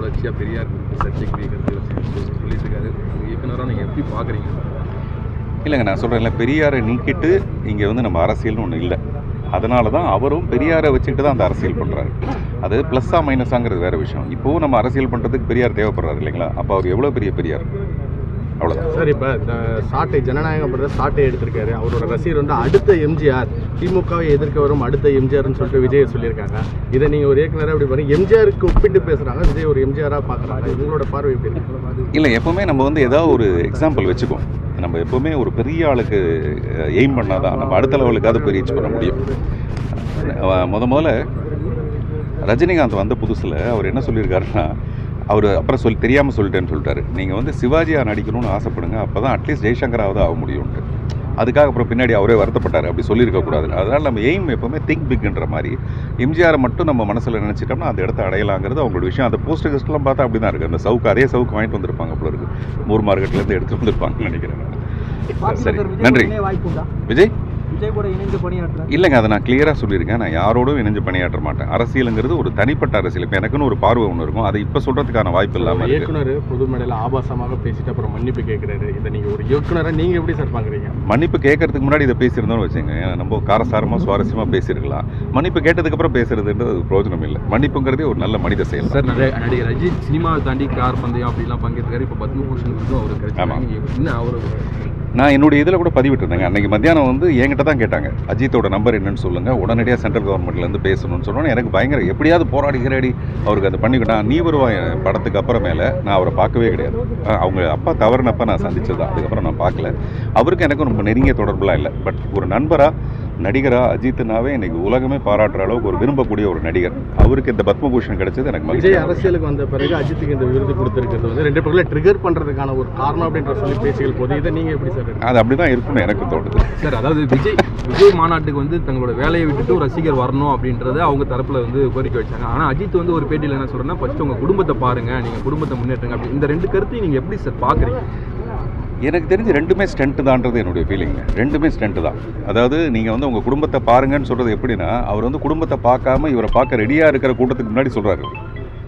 தொடர்ச்சியாக பெரியார் குறித்து சர்ச்சைக்குரிய சொல்லிட்டு இருக்காரு. இயக்குனராக நீங்கள் எப்படி பார்க்குறீங்க இல்லைங்க நான் சொல்கிறேன்ல பெரியாரை நீக்கிட்டு இங்கே வந்து நம்ம அரசியல்னு ஒன்று இல்லை. அதனால தான் அவரும் பெரியாரை வச்சுக்கிட்டு தான் அந்த அரசியல் பண்ணுறாரு அது ப்ளஸ்ஸாக மைனஸாங்கிறது வேறு விஷயம். இப்போவும் நம்ம அரசியல் பண்ணுறதுக்கு பெரியார் தேவைப்படுறாரு இல்லைங்களா? அப்போ அவர் எவ்வளோ பெரிய பெரியார்? அவ்வளோதான் சார் இப்போ இந்த சாட்டை ஜனநாயகம் பண்ற சாட்டை எடுத்திருக்காரு. அவரோட ரசிகர் வந்து அடுத்த எம்ஜிஆர் திமுகவை எதிர்க்க வரும் அடுத்த எம்ஜிஆர்னு சொல்லிட்டு விஜய் சொல்லியிருக்காங்க. இதை நீங்க ஒரு இயக்குனராக எப்படி பாருங்க. எம்ஜிஆருக்கு ஒப்பிட்டு பேசுறாங்க. விஜய் ஒரு எம்ஜிஆராக பார்க்குறாங்க உங்களோட பார்வை எப்படி இருக்கு? இல்லை எப்போவுமே நம்ம வந்து ஏதாவது ஒரு எக்ஸாம்பிள் வச்சுக்குவோம். நம்ம எப்போவுமே ஒரு பெரிய ஆளுக்கு எய்ம் பண்ணால் தான் நம்ம அடுத்த லெவலுக்காவது போய் ரீச் பண்ண முடியும். முத முதல்ல ரஜினிகாந்த் வந்த புதுசில் அவர் என்ன சொல்லியிருக்காருன்னா அவர் அப்புறம் சொல் தெரியாமல் சொல்லிட்டேன்னு சொல்லிட்டாரு. நீங்கள் வந்து சிவாஜியாக நடிக்கணும்னு ஆசைப்படுங்க அப்போ தான் அட்லீஸ்ட் ஜெய்சங்கராவது ஆக முடியும்ட்டு. அதுக்காக அப்புறம் பின்னாடி அவரே வருத்தப்பட்டார் அப்படி சொல்லியிருக்கக்கூடாது அதனால் நம்ம எய்ம் எப்போவுமே திங்க் பிக்ன்ற மாதிரி எம்ஜிஆரை மட்டும் நம்ம மனசில் நினச்சிட்டோம்னா அந்த இடத்த அடையலாங்கிறது அவங்களோட விஷயம். அந்த போஸ்ட் கிஸ்ட்லாம் பார்த்தா அப்படி தான் இருக்குது அந்த சவுக்கு அதே சவுக்கு வாங்கிட்டு வந்திருப்பாங்க போல இருக்கு. மூர் மார்க்கெட்லேருந்து எடுத்துட்டு வந்திருப்பாங்கன்னு நினைக்கிறேன் நான். சரி நன்றி. விஜய்? விஜய் கூட இணைந்து பணியாற்ற இல்லைங்க அதை நான் கிளியராக சொல்லியிருக்கேன். நான் யாரோடும் இணைஞ்சு பணியாற்ற மாட்டேன். அரசியலுங்கிறது ஒரு தனிப்பட்ட அரசியல். இப்போ எனக்குன்னு ஒரு பார்வை ஒன்று இருக்கும். அதை இப்போ சொல்கிறதுக்கான வாய்ப்பு இல்லாமல் இயக்குனர் பொது மேடையில் ஆபாசமாக பேசிட்டு அப்புறம் மன்னிப்பு கேட்குறாரு. இதை நீங்க ஒரு இயக்குனரை நீங்க எப்படி சார் பார்க்குறீங்க? மன்னிப்பு கேட்கறதுக்கு முன்னாடி இதை பேசியிருந்தோம்னு வச்சுங்க நம்ம காரசாரமாக சுவாரஸ்யமாக பேசியிருக்கலாம். மன்னிப்பு கேட்டதுக்கப்புறம் பேசுறதுன்றது அது பிரயோஜனம் இல்லை. மன்னிப்புங்கிறதே ஒரு நல்ல மனித செயல். சார் நிறைய நடிகர் அஜித் சினிமாவை தாண்டி கார் பந்தயம் அப்படிலாம் பங்கேற்றாரு. இப்போ பத்மபூஷனுக்கும் அவர். கிடைச்சாங்க என்ன அவர் நான் என்னுடைய இதில் கூட பதிவிட்டிருந்தேங்க. அன்றைக்கி மத்தியானம் வந்து என்கிட்ட தான் கேட்டாங்க. அஜித்தோட நம்பர் என்னன்னு சொல்லுங்கள் உடனடியாக சென்ட்ரல் கவர்மெண்ட்லேருந்து பேசணும்னு சொன்னோன்னே எனக்கு பயங்கர எப்படியாவது போராடி அவருக்கு அதை பண்ணிக்கிட்டான் நீ வருவான் என் படத்துக்கு அப்புறமேல நான் அவரை பார்க்கவே கிடையாது. அவங்க அப்பா தவறுனப்ப நான் சந்திச்சது தான். அதுக்கப்புறம் நான் பார்க்கல. அவருக்கு எனக்கும் ரொம்ப நெருங்கிய தொடர்புலாம் இல்லை. பட் ஒரு நண்பராக நடிகராக அஜித்னாவே இன்னைக்கு உலகமே பாராட்டுற அளவுக்கு ஒரு விரும்பக்கூடிய ஒரு நடிகர். அவருக்கு இந்த பத்மபூஷன் கிடைச்சது எனக்கு விஜய் மகிழ்ச்சி அரசியலுக்கு வந்த பிறகு அஜித்துக்கு இந்த விருது கொடுத்துருக்கிறது வந்து ரெண்டு பேருக்குள்ள ட்ரிகர் பண்றதுக்கான ஒரு காரணம் அப்படின்ற சொல்லி பேசிகள் போது இதை நீங்க எப்படி சார்? அது அப்படி தான் இருக்கும்னு எனக்கு தோணுது. சார் அதாவது விஜய் விஜய் மாநாட்டுக்கு வந்து தங்களோட வேலையை விட்டுட்டு ஒரு ரசிகர் வரணும் அப்படின்றத அவங்க தரப்புல வந்து கோரிக்கை வச்சாங்க. ஆனா அஜித் வந்து ஒரு பேட்டியில் என்ன சொல்றேன்னா ஃபர்ஸ்ட் உங்க குடும்பத்தை பாருங்க நீங்க குடும்பத்தை முன்னேற்றுங்க அப்படி. இந்த ரெண்டு கருத்தையும் நீங்க எப்படி சார் பாக்குறீங்க? எனக்கு தெரிஞ்சு ரெண்டுமே ஸ்டண்ட்டு தான்றது என்னுடைய ஃபீலிங் ரெண்டுமே ஸ்டண்ட்டு தான். அதாவது நீங்கள் வந்து உங்கள் குடும்பத்தை பாருங்கன்னு சொல்கிறது எப்படின்னா அவர் வந்து குடும்பத்தை பார்க்காம இவரை பார்க்க ரெடியாக இருக்கிற கூட்டத்துக்கு முன்னாடி சொல்கிறாரு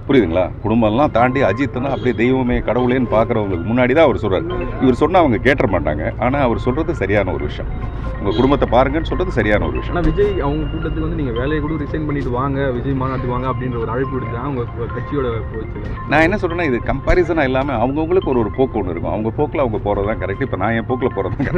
புரியுதுங்களா? குடும்பம்லாம் தாண்டி அஜித்னா அப்படியே தெய்வமே கடவுளேன்னு பார்க்குறவங்களுக்கு முன்னாடி தான் அவர் சொல்கிறார் இவர் சொன்னால் அவங்க கேட்ட மாட்டாங்க. ஆனால் அவர் சொல்கிறது சரியான ஒரு விஷயம். உங்கள் குடும்பத்தை பாருங்கன்னு சொல்கிறது சரியான ஒரு விஷயம். ஆனா விஜய் அவங்க கூட்டத்துக்கு வந்து நீங்க வேலையை கூட ரிசைன் பண்ணிட்டு வாங்க விஜய் மாநாட்டுக்கு வாங்க அப்படின்ற ஒரு அழைப்பு விடுத்து அவங்க கட்சியோட போச்சு நான் என்ன சொல்கிறேன்னா இது கம்பாரிசனாக இல்லாமல் அவங்கவுங்களுக்கு ஒரு ஒரு போக்கு ஒன்று இருக்கும். அவங்க போக்கில் அவங்க போகிறது தான் கரெக்ட் இப்போ நான் என் போக்கில் போகிறது தான்